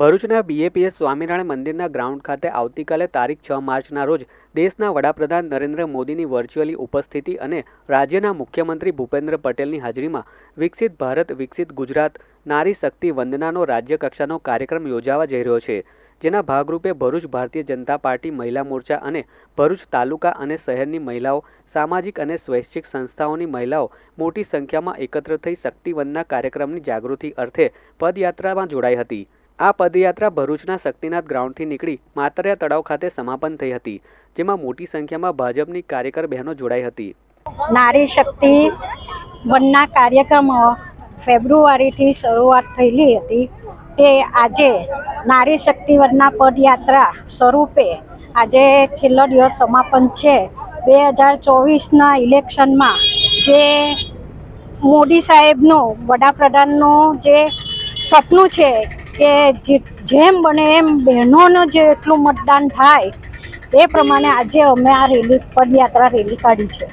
ભરૂચના બીએપીએસ સ્વામિનારાયણ મંદિરના ગ્રાઉન્ડ ખાતે આવતીકાલે તારીખ છ માર્ચના રોજ દેશના વડાપ્રધાન નરેન્દ્ર મોદીની વર્ચ્યુઅલી ઉપસ્થિતિ અને રાજ્યના મુખ્યમંત્રી ભૂપેન્દ્ર પટેલની હાજરીમાં વિકસિત ભારત, વિકસિત ગુજરાત, નારી શક્તિ વંદનાનો રાજ્ય કક્ષાનો કાર્યક્રમ યોજાવા જઈ રહ્યો છે, જેના ભાગરૂપે ભરૂચ ભારતીય જનતા પાર્ટી મહિલા મોરચા અને ભરૂચ તાલુકા અને શહેરની મહિલાઓ, સામાજિક અને સ્વૈચ્છિક સંસ્થાઓની મહિલાઓ મોટી સંખ્યામાં એકત્ર થઈ શક્તિવંદના કાર્યક્રમની જાગૃતિ અર્થે પદયાત્રામાં જોડાઈ હતી. આ પદયાત્રા ભરૂચના શક્તિનાથ ગ્રાઉન્ડથી નીકળી માતરિયા તળાવ ખાતે સમાપન થઈ હતી, જેમાં મોટી સંખ્યામાં ભાજપની કાર્યકર બહેનો જોડાઈ હતી. નારી શક્તિ વનના કાર્યક્રમો ફેબ્રુઆરીથી શરૂઆત થયેલી હતી. તે આજે નારી શક્તિ વનના પદયાત્રા સ્વરૂપે આજે છેલ્લો દિવસ સમાપન છે. બે હજાર ચોવીસના ઇલેક્શનમાં જે મોદી સાહેબનું વડાપ્રધાનનું જે સપનું છે કે જેમ બને એમ બહેનોનું જે એટલું મતદાન થાય, એ પ્રમાણે આજે અમે આ રેલી પદયાત્રા રેલી કાઢી છે.